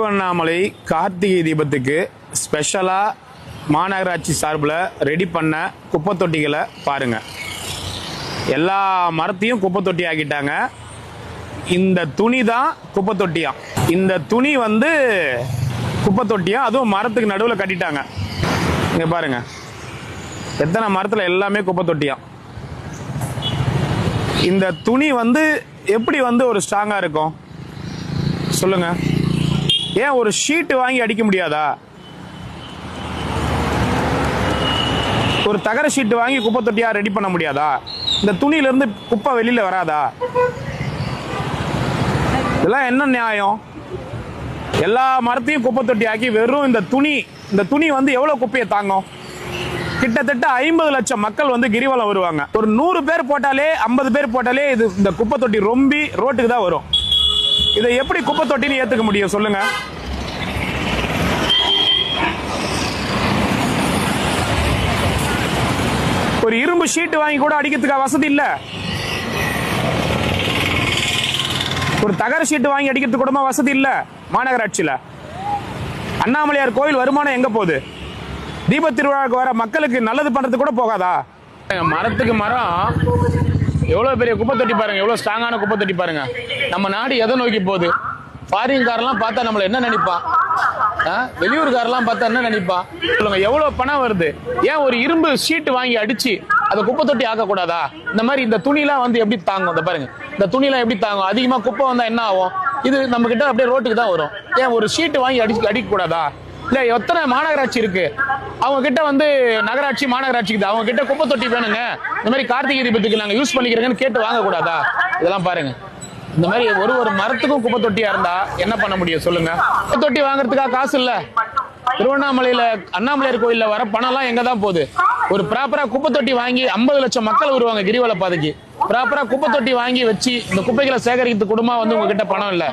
திருவண்ணாமலை கார்த்திகை தீபத்துக்கு ஸ்பெஷலாக மாநகராட்சி சார்பில் ரெடி பண்ண குப்பை தொட்டிகளை பாருங்க. எல்லா மரத்தையும் குப்பை தொட்டி ஆக்கிட்டாங்க. இந்த துணி தான் குப்பை தொட்டியா இந்த துணி வந்து குப்பை தொட்டியா அதுவும் மரத்துக்கு நடுவில் கட்டிட்டாங்க. இங்கே பாருங்கள் எத்தனை மரத்தில் எல்லாமே குப்பை தொட்டியா இந்த துணி வந்து எப்படி வந்து ஒரு ஸ்ட்ராங்காக இருக்கும்? சொல்லுங்கள் ஏன் ஒரு ஷீட் வாங்கி அடிக்க முடியாதா? ஒரு தகர ஷீட் வாங்கி குப்பை தொட்டியா ரெடி பண்ண முடியாதா? இந்த துணியில இருந்து குப்பை வெளியில வராதா? இதெல்லாம் என்ன நியாயம்? எல்லா மரத்தையும் குப்பை தொட்டி ஆக்கி வெறும் இந்த துணி இந்த துணி வந்து எவ்வளவு குப்பையை தாங்கும்? கிட்டத்தட்ட ஐம்பது லட்சம் மக்கள் வந்து கிரிவலம் வருவாங்க. ஒரு நூறு பேர் போட்டாலே ஐம்பது பேர் போட்டாலே இது இந்த குப்பை தொட்டி ரொம்பி ரோட்டுக்கு தான் வரும். இதை எப்படி குப்பை தொட்டின்னு ஏத்துக்க முடியும்? சொல்லுங்க. ஒரு இரும்பு ஷீட் வாங்கி கூட அடிக்கிறதுக்கு வசதி இல்ல. ஒரு தகர ஷீட் வாங்கி அடிக்கிறதுக்கு கூட வசதி இல்ல மாநகராட்சியில. அண்ணாமலையார் கோயில் வருமானம் எங்க போகுது? தீப திருவிழாவுக்கு வர மக்களுக்கு நல்லது பண்றது கூட போகாதா? மரத்துக்கு மரம் எவ்வளோ பெரிய குப்பை தொட்டி பாருங்க எவ்வளோ ஸ்ட்ராங்கான குப்பை தொட்டி பாருங்க. நம்ம நாடு எதை நோக்கி போகுது? ஃபாரின்காரெல்லாம் பார்த்தா நம்மளை என்ன நினைப்பான் வெளியூர்காரெல்லாம் பார்த்தா என்ன நினைப்பான் சொல்லுங்க எவ்வளோ பணம் வருது? ஏன் ஒரு இரும்பு ஷீட்டு வாங்கி அடிச்சு அதை குப்பை தொட்டி ஆக்கக்கூடாதா? இந்த மாதிரி இந்த துணிலாம் வந்து எப்படி தாங்கும்? இந்த பாருங்க. இந்த துணிலாம் எப்படி தாங்கும்? அதிகமாக குப்பை வந்தால் என்ன ஆகும்? இது நம்மக்கிட்ட அப்படியே ரோட்டுக்கு தான் வரும். ஏன் ஒரு ஷீட்டு வாங்கி அடிச்சு அடிக்கக்கூடாதா? இல்லை எத்தனை மாநகராட்சி இருக்கு? அவங்க கிட்ட வந்து நகராட்சி மாநகராட்சிக்கு அவங்க கிட்ட குப்பை தொட்டி வேணுங்க. இந்த மாதிரி கார்த்திகை தீபத்துக்கு நாங்கள் யூஸ் பண்ணிக்கிறேங்கன்னு கேட்டு வாங்கக்கூடாதா? இதெல்லாம் பாருங்க. இந்த மாதிரி ஒரு ஒரு மரத்துக்கும் குப்பை தொட்டியா இருந்தா என்ன பண்ண முடியும் சொல்லுங்க. குப்பை தொட்டி வாங்குறதுக்காக காசு இல்ல. திருவண்ணாமலையில அண்ணாமலையார் கோயில்ல வர பணம் எல்லாம் எங்க தான் போகுது? ஒரு ப்ராப்பரா குப்பை தொட்டி வாங்கி ஐம்பது லட்சம் மக்கள் வருவாங்க கிரிவல பாதைக்கு. ப்ராப்பரா குப்பை தொட்டி வாங்கி வச்சு இந்த குப்பைகளை சேகரிக்கிறது குடும்பம் வந்து உங்ககிட்ட பணம் இல்ல.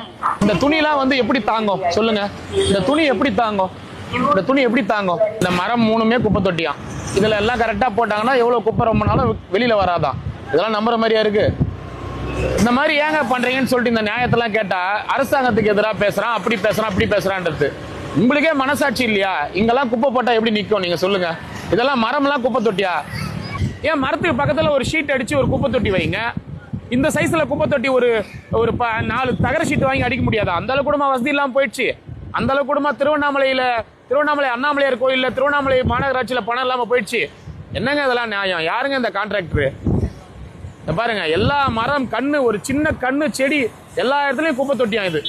இந்த துணிலாம் வந்து எப்படி தாங்கும்? சொல்லுங்க. இந்த துணி எப்படி தாங்கும்? இந்த துணி எப்படி தாங்கும்? இந்த மரம் மூணுமே குப்பை தொட்டியா? இதுல எல்லாம் கரெக்டா போட்டாங்கன்னா எவ்வளவு குப்பை ரொம்ப நாளும் வெளியில வராதான் இதெல்லாம் நம்புற மாதிரியா இருக்கு? இந்த மாதிரி ஏங்க பண்றீங்கன்னு சொல்லிட்டு இந்த நியாயத்தெல்லாம் கேட்டா அரசாங்கத்துக்கு எதிராக பேசுறான் அப்படி பேசுறான் அப்படி பேசுறான்றது. உங்களுக்கே மனசாட்சி இல்லையா? இங்கெல்லாம் குப்பை போட்டா எப்படி நிற்கும் நீங்க சொல்லுங்க. இதெல்லாம் மரம்லாம் குப்பை தொட்டியா? ஏன் மரத்துக்கு பக்கத்துல ஒரு ஷீட் அடிச்சு ஒரு குப்பை தொட்டி வைங்க. இந்த சைஸ்ல குப்பை தொட்டி ஒரு ஒரு ப- நாலு தகர ஷீட் வாங்கி அடிக்க முடியாதா? அந்த அளவுக்கு கூட வசதி இல்லாமல் போயிடுச்சு. அந்த அளவுக்கு கூடமா திருவண்ணாமலையில திருவண்ணாமலை அண்ணாமலையார் கோயிலில் திருவண்ணாமலை மாநகராட்சியில் பணம் இல்லாமல் போயிடுச்சு. என்னங்க இதெல்லாம் நியாயம்? யாருங்க இந்த கான்ட்ராக்டரு பாருங்க எல்லா மரம் கண்ணு ஒரு சின்ன கண்ணு செடி எல்லா இடத்துலையும் குப்பை தொட்டியாம் இது?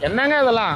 என்னங்க இதெல்லாம்?